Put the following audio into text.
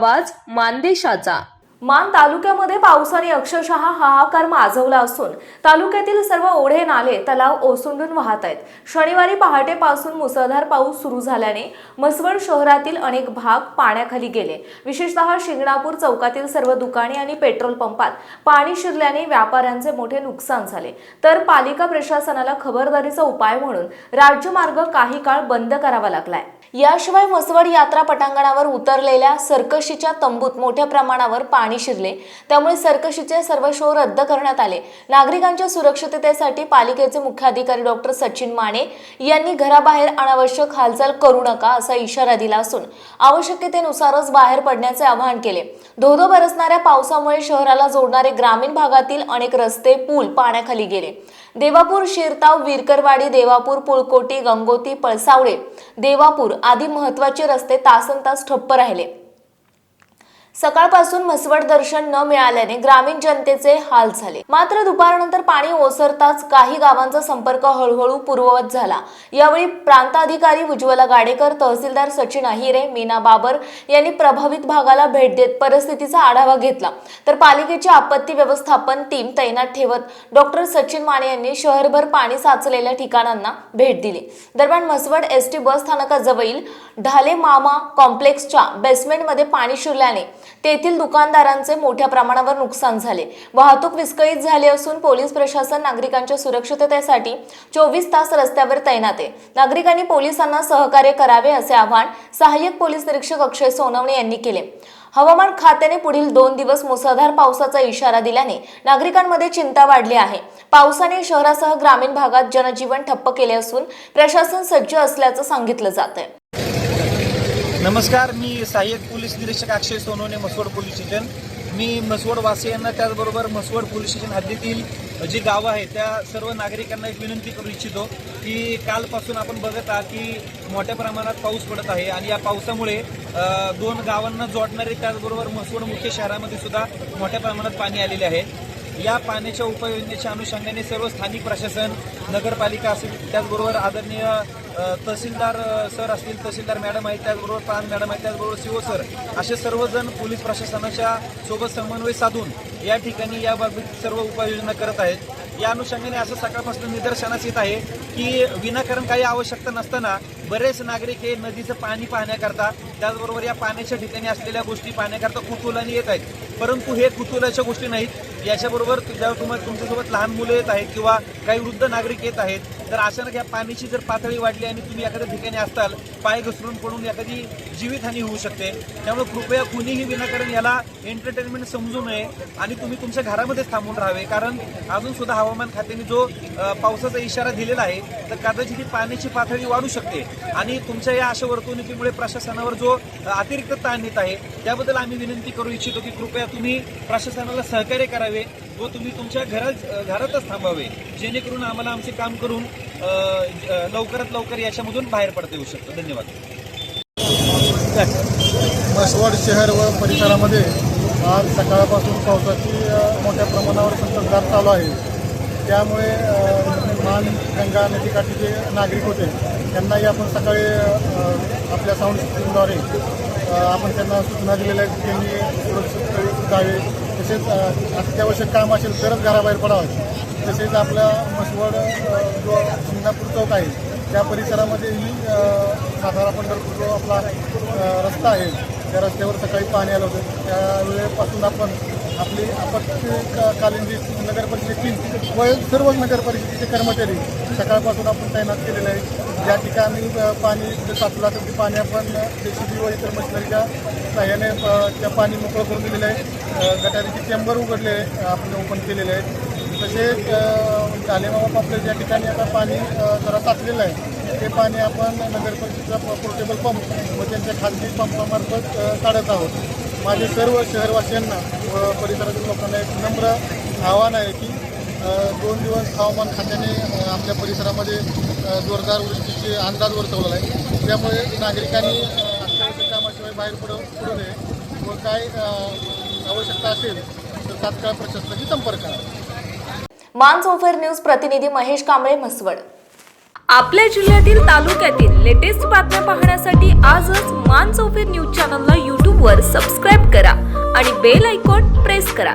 आवाज मानदेशाचा. मान तालुक्यामध्ये पावसाने अक्षरशः हाहाकार माजवला असून तालुक्यातील सर्व ओढे नाले तलाव ओसंडून वाहत आहेत. शनिवारी पहाटेपासून मुसळधार पाऊस सुरू झाल्याने म्हसवड शहरातील अनेक भाग पाण्याखाली गेले. विशेषतः शिंगणापूर चौकातील सर्व दुकाने आणि पेट्रोल पंपात पाणी शिरल्याने व्यापाऱ्यांचे मोठे नुकसान झाले. तर पालिका प्रशासनाला खबरदारीचा उपाय म्हणून राज्यमार्ग काही काळ बंद करावा लागलाय. याशिवाय म्हसवड यात्रा पटांगणावर उतरलेल्या सर्कशीच्या तंबूत मोठ्या प्रमाणावर पाणी शिरले. त्यामुळे सर्कशीचे सर्व शो रद्द करण्यात आले. नागरिकांच्या सुरक्षिततेसाठी पालिकेचे मुख्याधिकारी डॉक्टर सचिन माने यांनी घराबाहेर अनावश्यक हालचाल करू नका असा इशारा दिला असून आवश्यकतेनुसारच बाहेर पडण्याचे आवाहन केले. धोधो बरसणाऱ्या पावसामुळे शहराला जोडणारे ग्रामीण भागातील अनेक रस्ते पूल पाण्याखाली गेले. देवापूर शिरताव विरकरवाडी देवापूर पुळकोटी गंगोती पळसावळे. देवापूर आदी महत्त्वाचे रस्ते तासन तास ठप्प राहिले. सकाळपासून म्हसवड दर्शन न मिळाल्याने ग्रामीण जनतेचे हाल झाले. मात्र दुपारनंतर पाणी ओसरताच काही गावांचा संपर्क हळूहळू पूर्ववत झाला. यावेळी प्रांताधिकारी उज्ज्वला गाडेकर तहसीलदार सचिन अहिरे मीना बाबर यांनी प्रभावित भागाला भेट देत परिस्थितीचा आढावा घेतला. तर पालिकेची आपत्ती व्यवस्थापन टीम तैनात ठेवत डॉक्टर सचिन माने यांनी शहरभर पाणी साचलेल्या ठिकाणांना भेट दिली. दरम्यान म्हसवड एस टी बस स्थानकाजवळील ढाले मामा कॉम्प्लेक्सच्या बेसमेंटमध्ये पाणी शिरल्याने तेथील दुकानदारांचे मोठ्या प्रमाणावर नुकसान झाले. वाहतूक विस्कळीत झाली असून पोलीस प्रशासन नागरिकांच्या सुरक्षिततेसाठी चोवीस तास रस्त्यावर तैनात आहे. नागरिकांनी पोलिसांना सहकार्य करावे असे आवाहन सहाय्यक पोलीस निरीक्षक अक्षय सोनवणे यांनी केले. हवामान खात्याने पुढील दोन दिवस मुसळधार पावसाचा इशारा दिल्याने नागरिकांमध्ये चिंता वाढली आहे. पावसाने शहरासह ग्रामीण भागात जनजीवन ठप्प केले असून प्रशासन सज्ज असल्याचं सांगितलं जात आहे नमस्कार मी सहाय्यक पोलीस निरीक्षक अक्षय सोनवणे म्हसवड पोलीस स्टेशन. मी म्हसवड वासियांना त्याचबरोबर म्हसवड पोलीस स्टेशन हद्दीतील जी गावं आहेत त्या सर्व नागरिकांना एक विनंती करू इच्छितो की कालपासून आपण बघत आहात की मोठ्या प्रमाणात पाऊस पडत आहे आणि या पावसामुळे दोन गावांना जोडणारे त्याचबरोबर म्हसवड मुख्य शहरामध्ये सुद्धा मोठ्या प्रमाणात पाणी आलेले आहे. या पाण्याच्या उपाययोजनेच्या अनुषंगाने सर्व स्थानिक प्रशासन नगरपालिका असेल त्याचबरोबर आदरणीय तहसीलदार सर असतील तहसीलदार मॅडम आहेत त्याचबरोबर प्राण मॅडम आहेत त्याचबरोबर सीओ सर असे सर्वजण पोलीस प्रशासनाच्या सोबत समन्वय साधून या ठिकाणी याबाबत सर्व उपाययोजना करत आहेत. या अनुषंगाने असं सकाळपासून निदर्शनास येत आहे की विनाकारण काही आवश्यकता नसताना बरेच नागरिक हे नदीचं पाणी पाहण्याकरता त्याचबरोबर या पाण्याच्या ठिकाणी असलेल्या गोष्टी पाहण्याकरता कुतुलाने येत आहेत. परंतु हे कुतुलाच्या गोष्टी नाहीत. याच्याबरोबर ज्या तुम्हाला तुमच्यासोबत लहान मुलं येत आहेत किंवा काही वृद्ध नागरिक येत आहेत. तर अचानक या पाण्याची जर पातळी वाढली आणि तुम्ही एखाद्या ठिकाणी असताल पाय घसरून पडून एखादी जीवितहानी होऊ शकते. त्यामुळे कृपया कुणीही विनाकारण याला एंटरटेनमेंट समजू नये आणि तुम्ही तुमच्या घरामध्येच थांबून राहावे. कारण अजून सुद्धा हवामान खात्याने जो पावसाचा इशारा दिलेला आहे तर कदाचित ही पाण्याची पातळी वाढू शकते. आणि तुमच्या या अशा वर्तणुकीमुळे प्रशासनावर जो अतिरिक्त ताण येत आहे त्याबद्दल आम्ही विनंती करू इच्छितो की कृपया तुम्ही प्रशासनाला सहकार्य करावे व तुम्ही तुमच्या घरात घरातच थांबावे. जेणेकरून आम्हाला आमचे काम करून लवकरात लवकर याच्यामधून बाहेर पडता येऊ शकतो. धन्यवाद. म्हसवड शहर व परिसरामध्ये आज सकाळपासून पावसाची मोठ्या प्रमाणावर संततधार चालू आहे. त्यामुळे मान गंगा नदीकाठी जे नागरिक होते त्यांनाही आपण सकाळी आपल्या साऊंड सिस्टीमद्वारे आपण त्यांना सूचना दिलेल्या आहेत की त्यांनी सुरक्षित जावे. तसेच अत्यावश्यक काम असेल तरच घराबाहेर पडावं. तसेच आपला म्हसवड जो सिंगणापूर चौक आहे त्या परिसरामध्येही अ, सातारा पंढरपूर जो आपला रस्ता आहे त्या रस्त्यावर सकाळी पाणी आलं होतं. त्यावेळेपासून आपण आपली आपत्कालीन जी नगरपरिषदेची व सर्व नगरपरिषदेचे कर्मचारी सकाळपासून आपण तैनात केलेले आहे ज्या ठिकाणी पाणी साचला तर ते पाणी आपण जेसीबी व इतर मशिनरीच्या सहाय्याने त्या पाणी मोकळं करून दिलेलं आहे. गटारीचे चेंबर उघडले आपण ओपन केलेले आहेत. तसेच जालेबाबा पापले ज्या ठिकाणी आता पाणी जरा साचलेलं आहे ते पाणी आपण नगर परिषदेचा पोर्टेबल पंप व त्यांच्या खाजगी पंपामार्फत काढत आहोत. माझे सर्व शहरवासियांना व परिसरातील लोकांना एक नम्र आव्हान आहे की दोन दिवस हवामान खात्याने आपल्या परिसरामध्ये जोरदार वृष्टीचे अंदाज वर्तवलेला आहे. त्यामुळे नागरिकांनी अत्यावश्यक कामाशिवाय बाहेर पडू पडू नये व काय आवश्यकता असेल तर तात्काळ प्रशासनाशी संपर्क करा. मानसोफर न्यूज प्रतिनिधी महेश कांबळे म्हसवड. आपल्या जिल्ह्यातील तालुक्यातील लेटेस्ट बातम्या पाहण्यासाठी आजच मानसोफेर न्यूज चॅनलला यूट्यूबवर सबस्क्राईब करा आणि बेल आयकॉन प्रेस करा.